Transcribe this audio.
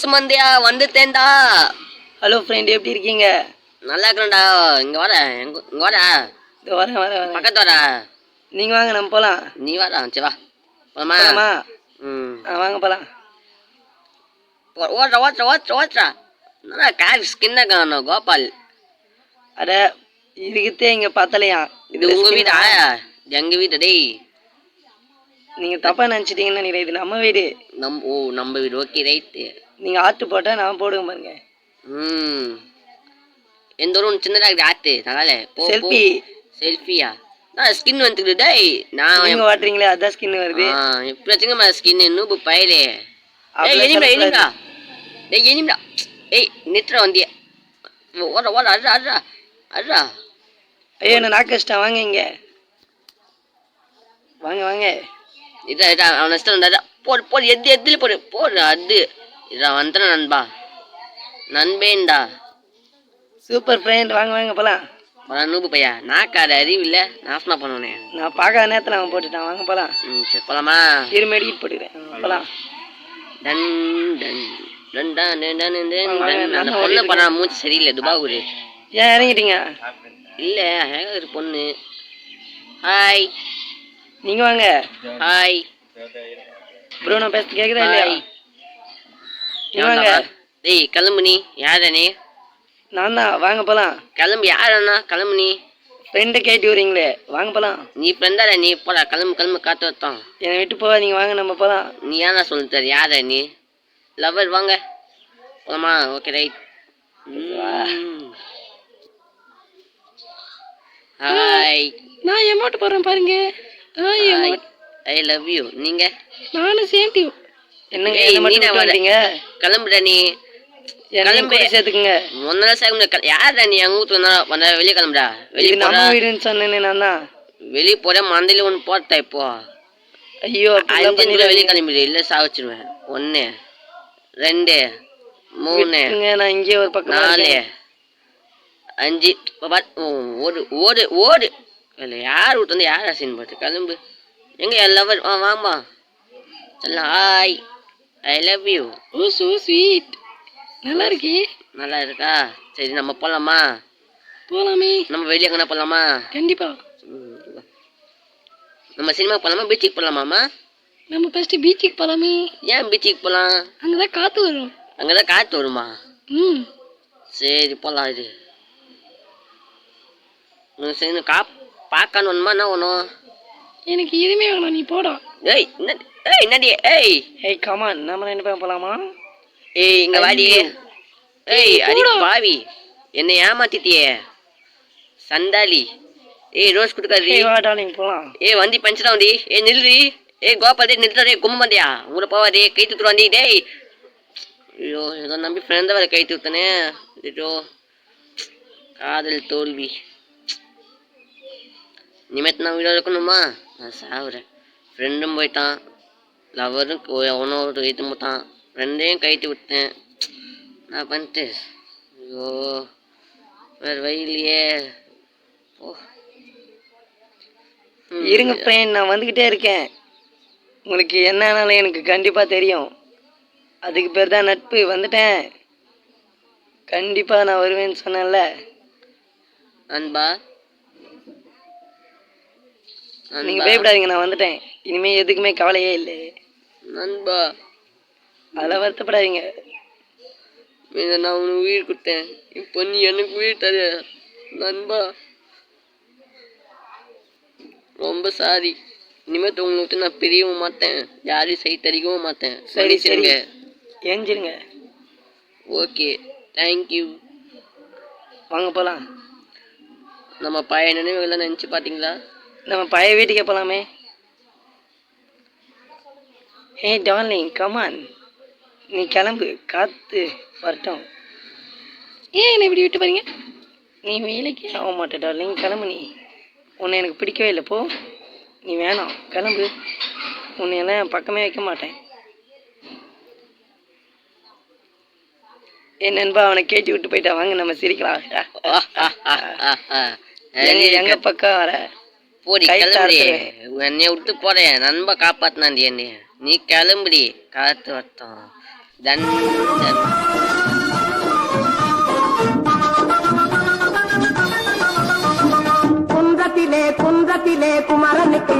சுமந்தியா வந்துட்டேன்டா. Hello friend எப்படி இருக்கீங்க? நல்லா இருக்கிறேன்டா இங்க வர இங்க வர இதோ வரேன் வரேன் பக்கத்து வர நீங்கள் வாங்க நம்ம போகலாம் நீ வர சரி வா. போலாமா? ம். வாங்க போகலாம் ஓ- ஓட்டுறா ஓட்டுறா ஓட்டுறா ஓட்டுறா நல்லா கார் ஸ்கின்ன காணும் கோபால். அட இதுக்கிட்டே இங்கே பத்தலையா? இது உங்க வீடா? எங்க வீடு டேய். நீங்கள் தப்பாக நினச்சிட்டீங்கன்னு நினைக்கிறேன் இது நம்ம வீடு. நம் ஓ நம்ம வீடு ஓகே ரைட்டு நீங்கள் ஆட்டு போட்டால் நான் போடுவேன் பாருங்க. ம். எந்த ஒரு சின்னதாக இருக்குது நல்லா போ. செல்ஃபி செல்ஃபியா நான் ஸ்கின் வந்துக்குது. டேய் நான் நீங்கள் வாட்டுறீங்களே அதான் ஸ்கின் வருது. இப்போ வச்சுங்கம்மா ஸ்கின் நூபு பயலே. ஏய் எனிம்டா எனிம்டா. ஏய் எனிம்டா. ஏய் நித்ரா வந்திய? ஓட ஓட அட்ரா அட்ரா அட்ரா ஐயோ என்ன நாக்கு வச்சிட்டான் வாங்க இங்கே. வாங்க வாங்க. இதா இதா அவன் நஷ்டம் போடு போடு எது எதுல போடு. போடு அது. இதா வந்துடுறேன் நண்பா. நண்பேண்டா. சூப்பர் ஃப்ரெண்ட் வாங்க வாங்க போகலாம் பல நூபு பையா. நாக்காட அறிவு இல்லை நாசமா பண்ணுவனே. நான் பார்க்காத நேரத்தில் அவன் போட்டுட்டான். வாங்க போகலாம் ம் சரி போலாமா? இரு மெடிக்கிட்டு போட்டுக்கிறேன். போகலாம் டன் டன் டன் டன் டன் டன். அந்த பொண்ணை பண்ணா மூச்சு சரியில்லை துபாகூர். ஏன் இறங்கிட்டீங்க? இல்லை ஒரு பொண்ணு. ஹாய் நீங்கள் வாங்க. ஹாய் ப்ரோ நான் பேச இல்லையா? ஹாய் வாங்க டேய் கிளம்பு நீ. யாரா நீ? நான் தான். வாங்க போகலாம் கிளம்பு. யாரண்ணா கிளம்பு நீ. ஃப்ரெண்டை கேட்டு வரீங்களே. வாங்க போகலாம் நீ ஃப்ரெண்டாடா நீ போடா. கிளம்பு கிளம்பு. காத்து வரட்டும் என்னை விட்டு போகாதீங்க வாங்க நம்ம போகலாம் நீ ஏன்னா சொல்லு தர யாரா நீ? லவர் வாங்க. போலாமா? ஓகே ரைட் ஹாய் நான் எமௌண்ட் போடுறேன் பாருங்க. ஹாய் ஐ லவ் யூ நீங்க? நானும் சேர்த்து என்னங்க என்ன மட்டும் நீதான் விட்டு வர. வந்தீங்க கிளம்புடா நீ. கூட சேர்த்துக்குங்க. முன்னால சேர்க்க யாரா நீ அங்க ஊத்து வந்தா? வந்தா வெளியே கிளம்புடா. வெளியே நம்ம வீடுன்னு சொன்னேனே நான். தான் வெளியே போற மந்தையில ஒன்று போட்டா இப்போ. ஐயோ அஞ்சு நிமிடம் வெளியே. கிளம்பிடு. இல்லை சாவச்சிருவேன் ஒன்று ரெண்டு மூணு நான் இங்கே ஒரு பக்கம் நாலு அஞ்சு. ஓடு ஓடு ஓடு. இல்லை யார் விட்டு வந்து யார் அசின் பார்த்து கிளம்பு. எங்க லவர் ஆ வாமா சொல்ல hi I love you oh so sweet நல்லா இருக்கே நல்லா இருக்கா சரி நம்ம போலாமா? போலாமே. நம்ம வெளியே எங்கன்னா போலாமா? கண்டிப்பா. ம், வா. நம்ம சினிமா போலாமா பீச்சுக்கு போலாமாமா நம்ம ஃபர்ஸ்ட் பீச்சுக்கு போலாமே. ஏன் பீச்சுக்கு போகலாம் அங்கதான் காத்து வரும். அங்கதான் காற்று வருமா? ம். சரி போகலாம் இது சரி கா பார்க்கணும் என்ன ஒன்றும் எனக்கு எதுவுமே வேணாம் நீ போடா. ஏய் என்ன ஏய் என்னடி? ஏய். ஏய் கமான் நம்ம ரெண்டு பேரும் போலாமா? ஏய் இங்க வாடி. ஏய் அடி. பாவி. என்னை ஏமாத்திட்டியே. சண்டாளி. ஏய் ரோஸ் கொடுக்காது ஏய் வா டார்லிங் போலாம். ஏய் வண்டி பஞ்சரா வண்டி. ஏய் நில்றி. ஏய் கோபால் டேய் நிறுத்தா டேய் கும்ப வந்தியா ஊர போவாதே கை தூத்துரு வண்டி டேய். ஐயோ ஏதோ நம்பி ஃப்ரெண்டை வர கை தூத்தனே. ஐயோ காதல் தோல்வி. இனிமேட்டு நான் வீடியோ இருக்கணுமா? நான் சாவுறேன். ஃப்ரெண்டும் போயிட்டான். லவரும் எவனோ ஒரு இது போட்டான் ஃப்ரெண்டையும் கைட்டு விட்டேன் நான் பண்ணிட்டு ஐயோ வேறு வழியிலையே ஓ. இருங்க ஃப்ரெண்ட் நான் வந்துக்கிட்டே இருக்கேன். உங்களுக்கு என்னன்னாலும் எனக்கு கண்டிப்பாக தெரியும். அதுக்கு பேர் தான் நட்பு. வந்துட்டேன். கண்டிப்பாக நான் வருவேன்னு சொன்னேன்ல. நண்பா. நீங்கள் பயப்படாதீங்க நான் வந்துட்டேன். இனிமேல் எதுக்குமே கவலையே இல்லை நண்பா. அதெல்லாம் வருத்தப்படாதீங்க. நான் உனக்கு உயிர் கொடுத்தேன். இப்போ நீ எனக்கு உயிர் தர. நண்பா. ரொம்ப சாரி. இனிமேல் உங்களை விட்டு நான் பிரியவும் மாட்டேன். யாரையும் சை தரிக்கவும் மாட்டேன். சரி, சரி. மன்னிச்சிடுங்க. ஏஞ்சிருங்க ஓகே. தேங்க்யூ வாங்க போகலாம் நம்ம பழைய நினைவுகள்லாம் நினச்சி பார்த்தீங்களா? நம்ம பழைய வீட்டுக்கே போகலாமே ஹே டார்லிங் கமான் நீ கிளம்பு காத்து வரட்டும். ஏன் என்னை இப்படி விட்டு பாருங்க நீ வேலைக்கு ஆக மாட்டே டார்லிங் கிளம்பு நீ. உன்னை எனக்கு பிடிக்கவே இல்லை. போ. நீ வேணாம். கிளம்பு. உன்னை எல்லாம் என் பக்கமே வைக்க மாட்டேன். என் நண்பா அவனை கேட்டி விட்டு போயிட்டா. வாங்க நம்ம சிரிக்கலாம். எங்க எங்க பக்கம் வர? போடி கிளம்புடி. என்னை விட்டு போறேன். நண்ப காப்பாத்தினாண்டி என்னைய. நீ கிளம்புடி. காத்து வட்டம். தன் குன்றத்திலே குன்றத்திலே குமரனுக்கு